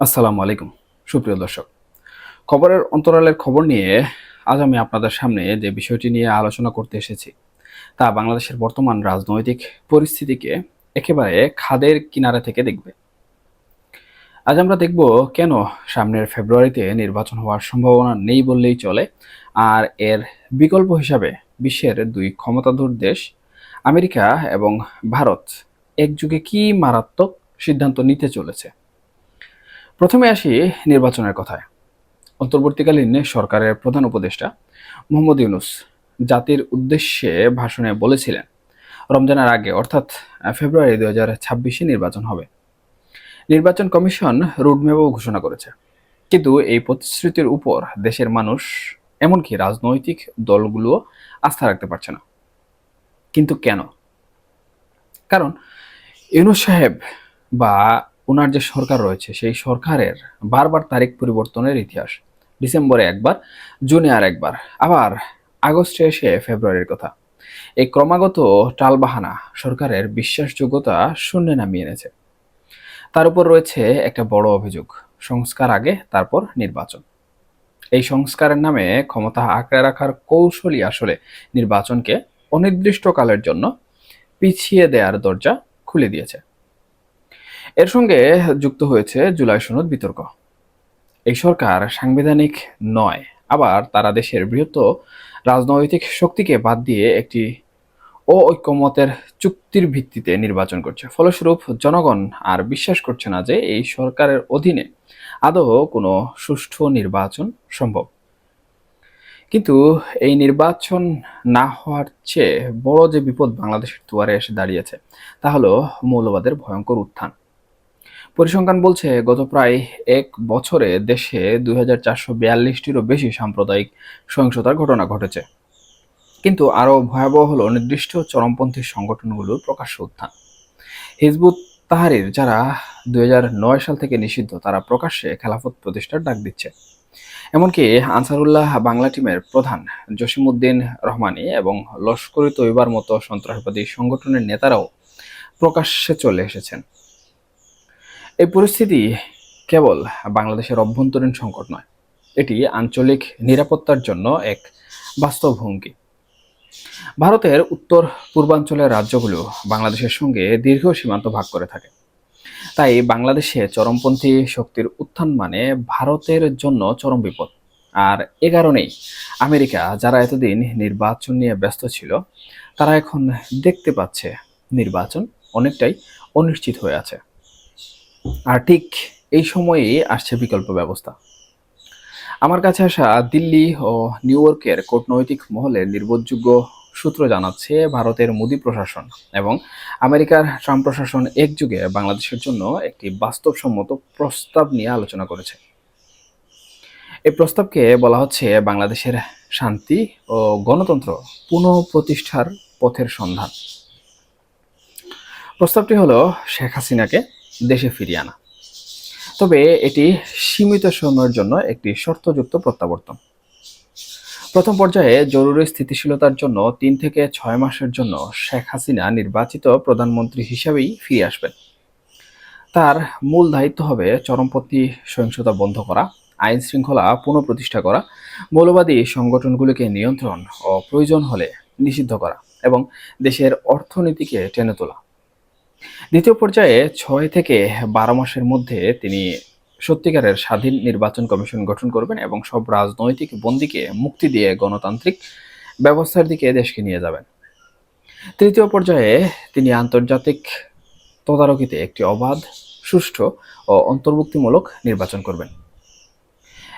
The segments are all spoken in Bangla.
আসসালামু আলাইকুম। সুপ্রিয় দর্শক, খবরের অন্তরালের খবর নিয়ে আজ আমি আপনাদের সামনে যে বিষয়টি নিয়ে আলোচনা করতে এসেছি, তা বাংলাদেশের বর্তমান রাজনৈতিক পরিস্থিতিকে একেবারে খাদের কিনারা থেকে দেখবে। আজ আমরা দেখব কেন সামনের ফেব্রুয়ারিতে নির্বাচন হওয়ার সম্ভাবনা নেই বললেই চলে, আর এর বিকল্প হিসাবে বিশ্বের দুই ক্ষমতাধর দেশ, আমেরিকা এবং ভারত, একযুগে কি মারাত্মক সিদ্ধান্ত নিতে চলেছে। প্রথমে আসি নির্বাচনের কথায়। অন্তর্বর্তীকালীন সরকারের প্রধান উপদেষ্টা মোহাম্মদ ইউনুস জাতির উদ্দেশ্যে ভাষণে বলেছিলেন, রমজানের আগে, অর্থাৎ ফেব্রুয়ারি দু হাজার ছাব্বিশে নির্বাচন হবে। নির্বাচন কমিশন রুডম্যাপও ঘোষণা করেছে। কিন্তু এই প্রতিশ্রুতির উপর দেশের মানুষ, এমনকি রাজনৈতিক দলগুলোও আস্থা রাখতে পারছে না। কিন্তু কেন? কারণ ইউনুস সাহেব বা ওনার যে সরকার রয়েছে, সেই সরকারের বারবার তারিখ পরিবর্তনের ইতিহাস। ডিসেম্বরে একবার, জুনে আর একবার, আবার আগস্টে এসে ফেব্রুয়ারির কথা। এই ক্রমাগত টালবাহানা সরকারের বিশ্বাসযোগ্যতা শূন্যে নামিয়ে এনেছে। তার উপর রয়েছে একটা বড় অভিযোগ, সংস্কার আগে, তারপর নির্বাচন। এই সংস্কারের নামে ক্ষমতা আঁকড়ে রাখার কৌশলই আসলে নির্বাচনকে অনির্দিষ্টকালের জন্য পিছিয়ে দেওয়ার দরজা খুলে দিয়েছে। এর সঙ্গে যুক্ত হয়েছে জুলাই সনদ বিতর্ক। এই সরকার সাংবিধানিক নয়, আবার তারা দেশের বৃহত্তর রাজনৈতিক শক্তিকে বাদ দিয়ে একটি ও ঐক্যমতের চুক্তির ভিত্তিতে নির্বাচন করছে। ফলস্বরূপ জনগণ আর বিশ্বাস করছে না যে এই সরকারের অধীনে আদৌ কোনো সুষ্ঠু নির্বাচন সম্ভব। কিন্তু এই নির্বাচন না হওয়ার চেয়ে বড় যে বিপদ বাংলাদেশের দুয়ারে এসে দাঁড়িয়েছে, তা হলো মৌলবাদের ভয়ঙ্কর উত্থান। পরিসংখ্যান বলছে, গত প্রায় এক বছরে দেশে দুই হাজার চারশো বিয়াল্লিশটিরও বেশি সাম্প্রদায়িক সহিংসতার ঘটনা ঘটেছে। কিন্তু আরও ভয়াবহ হলো নির্দিষ্ট চরমপন্থী সংগঠনগুলোর প্রকাশ্য উত্থান। হিজবুত তাহারির যারা দুই হাজার নয় সাল থেকে নিষিদ্ধ, তারা প্রকাশ্যে খেলাফত প্রতিষ্ঠার ডাক দিচ্ছে। এমনকি আনসারুল্লাহ বাংলা টিমের প্রধান জসিমউদ্দিন রহমানি এবং লস্করি তৈবার মতো সন্ত্রাসবাদী সংগঠনের নেতারাও প্রকাশ্যে চলে এসেছেন। এই পরিস্থিতি কেবল বাংলাদেশের অভ্যন্তরীণ সংকট নয়, এটি আঞ্চলিক নিরাপত্তার জন্য এক বাস্তব হুমকি। ভারতের উত্তর পূর্বাঞ্চলের রাজ্যগুলো বাংলাদেশের সঙ্গে দীর্ঘ সীমান্ত ভাগ করে থাকে। তাই বাংলাদেশে চরমপন্থী শক্তির উত্থান মানে ভারতের জন্য চরম বিপদ। আর এ কারণেই আমেরিকা, যারা এতদিন নির্বাচন নিয়ে ব্যস্ত ছিল, তারা এখন দেখতে পাচ্ছে নির্বাচন অনেকটাই অনিশ্চিত হয়ে আছে। আর ঠিক এই সময়েই আসছে বিকল্প ব্যবস্থা। আমার কাছে আসা দিল্লি ও নিউ ইয়র্কের কূটনৈতিক মহলের নির্ভরযোগ্য সূত্র জানাচ্ছে ভারতের মোদী প্রশাসন এবং আমেরিকার ট্রাম্প প্রশাসন একযুগে বাংলাদেশের জন্য একটি বাস্তবসম্মত প্রস্তাব নিয়ে আলোচনা করেছে। এই প্রস্তাবকে বলা হচ্ছে বাংলাদেশের শান্তি ও গণতন্ত্র পুনঃপ্রতিষ্ঠার পথের সন্ধান। প্রস্তাবটি হলো শেখ হাসিনাকে দেশে ফিরিয়ে আনা। তবে এটি সীমিত সময়ের জন্য একটি শর্তযুক্ত প্রত্যাবর্তন। প্রথম পর্যায়ে জরুরি স্থিতিশীলতার জন্য তিন থেকে ছয় মাসের জন্য শেখ হাসিনা নির্বাচিত প্রধানমন্ত্রী হিসাবেই ফিরে আসবেন। তার মূল দায়িত্ব হবে চরমপন্থী সহিংসতা বন্ধ করা, আইন শৃঙ্খলা পুনঃপ্রতিষ্ঠা করা, মৌলবাদী সংগঠনগুলিকে নিয়ন্ত্রণ ও প্রয়োজন হলে নিষিদ্ধ করা এবং দেশের অর্থনীতিকে টেনে তোলা। দ্বিতীয় পর্যায়ে ছয় থেকে বারো মাসের মধ্যে তিনি সত্যিকারের স্বাধীন নির্বাচন কমিশন গঠন করবেন এবং সব রাজনৈতিক বন্দীকে মুক্তি দিয়ে গণতান্ত্রিক ব্যবস্থার দিকে দেশকে নিয়ে যাবেন। তৃতীয় পর্যায়ে তিনি আন্তর্জাতিক তদারকিতে একটি অবাধ, সুষ্ঠু ও অন্তর্ভুক্তিমূলক নির্বাচন করবেন।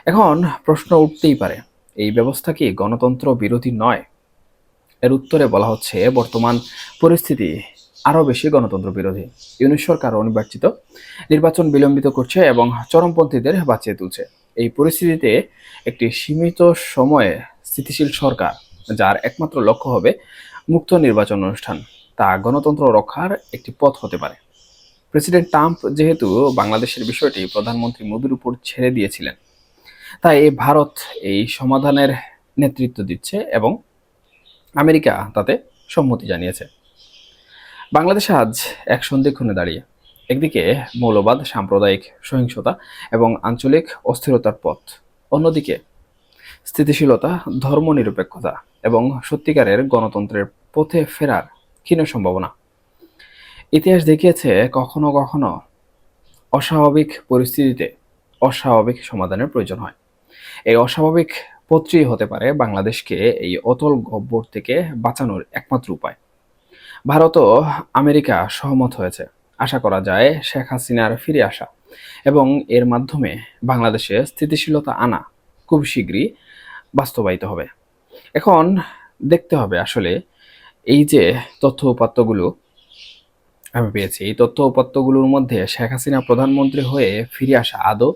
এখন প্রশ্ন উঠতেই পারে, এই ব্যবস্থা কি গণতন্ত্র বিরোধী নয়? এর উত্তরে বলা হচ্ছে, বর্তমান পরিস্থিতি আরও বেশি গণতন্ত্র বিরোধী। ইউনিশ সরকার অনির্বাচিত, নির্বাচন বিলম্বিত করছে এবং চরমপন্থীদের বাঁচিয়ে তুলছে। এই পরিস্থিতিতে একটি সীমিত সময়ে স্থিতিশীল সরকার, যার একমাত্র লক্ষ্য হবে মুক্ত নির্বাচন অনুষ্ঠান, তা গণতন্ত্র রক্ষার একটি পথ হতে পারে। প্রেসিডেন্ট ট্রাম্প যেহেতু বাংলাদেশের বিষয়টি প্রধানমন্ত্রী মোদীর উপর ছেড়ে দিয়েছিলেন, তাই ভারত এই সমাধানের নেতৃত্ব দিচ্ছে এবং আমেরিকা তাতে সম্মতি জানিয়েছে। বাংলাদেশ আজ এক সন্ধিক্ষণে দাঁড়িয়ে। একদিকে মৌলবাদ, সাম্প্রদায়িক সহিংসতা এবং আঞ্চলিক অস্থিরতার পথ। অন্যদিকে স্থিতিশীলতা, ধর্মনিরপেক্ষতা এবং সত্যিকারের গণতন্ত্রের পথে ফেরার ক্ষীণ সম্ভাবনা। ইতিহাস দেখিয়েছে কখনো কখনো অস্বাভাবিক পরিস্থিতিতে অস্বাভাবিক সমাধানের প্রয়োজন হয়। এই অস্বাভাবিক পথটি হতে পারে বাংলাদেশকে এই অতল গব্বর থেকে বাঁচানোর একমাত্র উপায়। ভারত ও আমেরিকা সহমত হয়েছে। আশা করা যায় শেখ হাসিনার ফিরে আসা এবং এর মাধ্যমে বাংলাদেশে স্থিতিশীলতা আনা খুব শীঘ্রই বাস্তবায়িত হবে। এখন দেখতে হবে আসলে এই যে তথ্য উপাত্তগুলো আমি পেয়েছি, এই তথ্য উপাত্তগুলোর মধ্যে শেখ হাসিনা প্রধানমন্ত্রী হয়ে ফিরে আসা আদৌ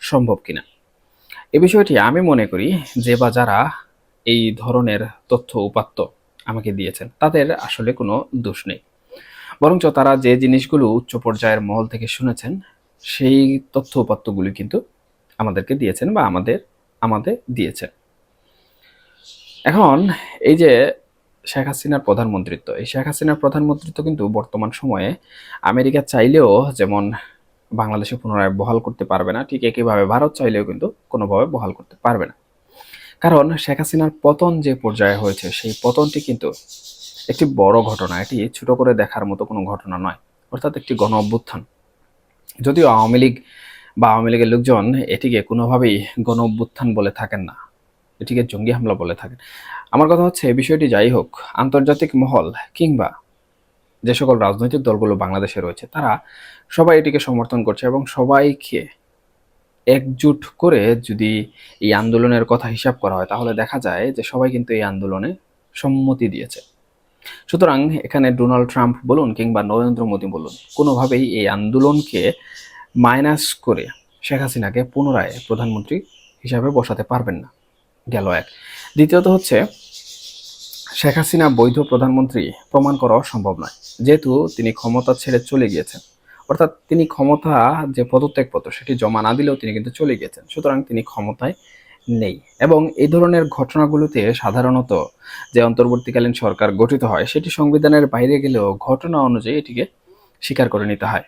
সম্ভব কিনা? এ বিষয়টি আমি মনে করি যে বা যারা এই ধরনের তথ্য উপাত্ত আমাকে দিয়েছেন, তাদের আসলে কোনো দোষ নেই। বরঞ্চ তারা যে জিনিসগুলো উচ্চ পর্যায়ের মহল থেকে শুনেছেন, সেই তথ্য উপাত্তগুলি কিন্তু আমাদেরকে দিয়েছেন বা আমাদের আমাদের দিয়েছেন। এখন এই যে শেখ হাসিনার প্রধানমন্ত্রিত্ব, এই শেখ হাসিনার প্রধানমন্ত্রিত্ব কিন্তু বর্তমান সময়ে আমেরিকা চাইলেও যেমন বাংলাদেশে পুনরায় বহাল করতে পারবে না, ঠিক একইভাবে ভারত চাইলেও কিন্তু কোনোভাবে বহাল করতে পারবে না। কারণ শেখ হাসিনার পতন যে পর্যায়ে হয়েছে, সেই পতনটি কিন্তু একটি বড় ঘটনা। এটি ছোট করে দেখার মতো কোনো ঘটনা নয়, অর্থাৎ একটি গণ অভ্যুত্থান। যদিও আওয়ামী লীগ বা আওয়ামী লীগের লোকজন এটিকে কোনোভাবেই গণ অভ্যুত্থান বলে থাকেন না, এটিকে জঙ্গি হামলা বলে থাকেন। আমার কথা হচ্ছে, এই বিষয়টি যাই হোক, আন্তর্জাতিক মহল কিংবা যে সকল রাজনৈতিক দলগুলো বাংলাদেশে রয়েছে, তারা সবাই এটিকে সমর্থন করছে এবং সবাইকে একজুট করে যদি এই আন্দোলনের কথা হিসাব করা হয়, তাহলে দেখা যায় যে সবাই কিন্তু এই আন্দোলনে সম্মতি দিয়েছে। সুতরাং এখানে ডোনাল্ড ট্রাম্প বলুন কিংবা নরেন্দ্র মোদী বলুন, কোনোভাবেই এই আন্দোলনকে মাইনাস করে শেখ হাসিনাকে পুনরায় প্রধানমন্ত্রী হিসাবে বসাতে পারবেন না। গেল এক। দ্বিতীয়ত হচ্ছে, শেখ হাসিনা বৈধ প্রধানমন্ত্রী প্রমাণ করা সম্ভব নয়। যেহেতু তিনি ক্ষমতা ছেড়ে চলে গিয়েছেন। অর্থাৎ তিনি ক্ষমতা যে পদত্যাগপত্র সেটি জমা না দিলেও তিনি কিন্তু চলে গেছেন সুতরাং তিনি ক্ষমতায় নেই। এবং এই ধরনের ঘটনাগুলোতে সাধারণত যে অন্তর্বর্তীকালীন সরকার গঠিত হয়, সেটি সংবিধানের বাইরে গেলেও ঘটনা অনুযায়ী এটিকে স্বীকার করে নিতে হয়।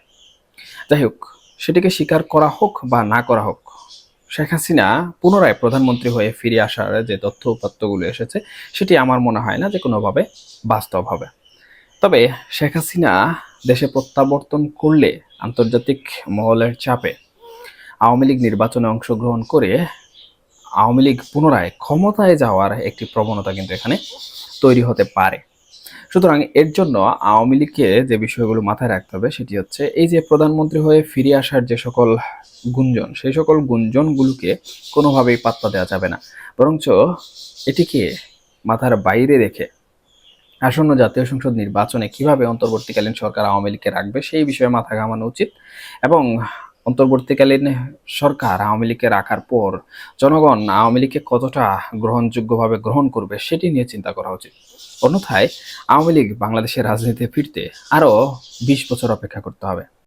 যাই হোক, সেটিকে স্বীকার করা হোক বা না করা হোক, শেখ হাসিনা পুনরায় প্রধানমন্ত্রী হয়ে ফিরে আসার যে তথ্য উপাত্তগুলো এসেছে, সেটি আমার মনে হয় না যে কোনোভাবে বাস্তব হবে। তবে শেখ হাসিনা দেশে প্রত্যাবর্তন করলে আন্তর্জাতিক মহলের চাপে আওয়ামী লীগ নির্বাচনে অংশগ্রহণ করে আওয়ামী লীগ পুনরায় ক্ষমতায় যাওয়ার একটি প্রবণতা কিন্তু এখানে তৈরি হতে পারে। সুতরাং এর জন্য আওয়ামী লীগকে যে বিষয়গুলো মাথায় রাখতে হবে সেটি হচ্ছে এই যে প্রধানমন্ত্রী হয়ে ফিরে আসার যে সকল গুঞ্জন, সেই সকল গুঞ্জনগুলোকে কোনোভাবেই পাত্তা দেওয়া যাবে না। বরঞ্চ এটিকে মাথার বাইরে রেখে আসন্ন জাতীয় সংসদ নির্বাচনে কীভাবে অন্তর্বর্তীকালীন সরকার আওয়ামী লীগকে রাখবে সেই বিষয়ে মাথা ঘামানো উচিত। এবং অন্তর্বর্তীকালীন সরকার আওয়ামী লীগকে রাখার পর জনগণ আওয়ামী লীগকে কতটা গ্রহণযোগ্যভাবে গ্রহণ করবে সেটি নিয়ে চিন্তা করা উচিত। অন্যথায় আওয়ামী লীগ বাংলাদেশের রাজনীতিতে ফিরতে আরও বিশ বছর অপেক্ষা করতে হবে।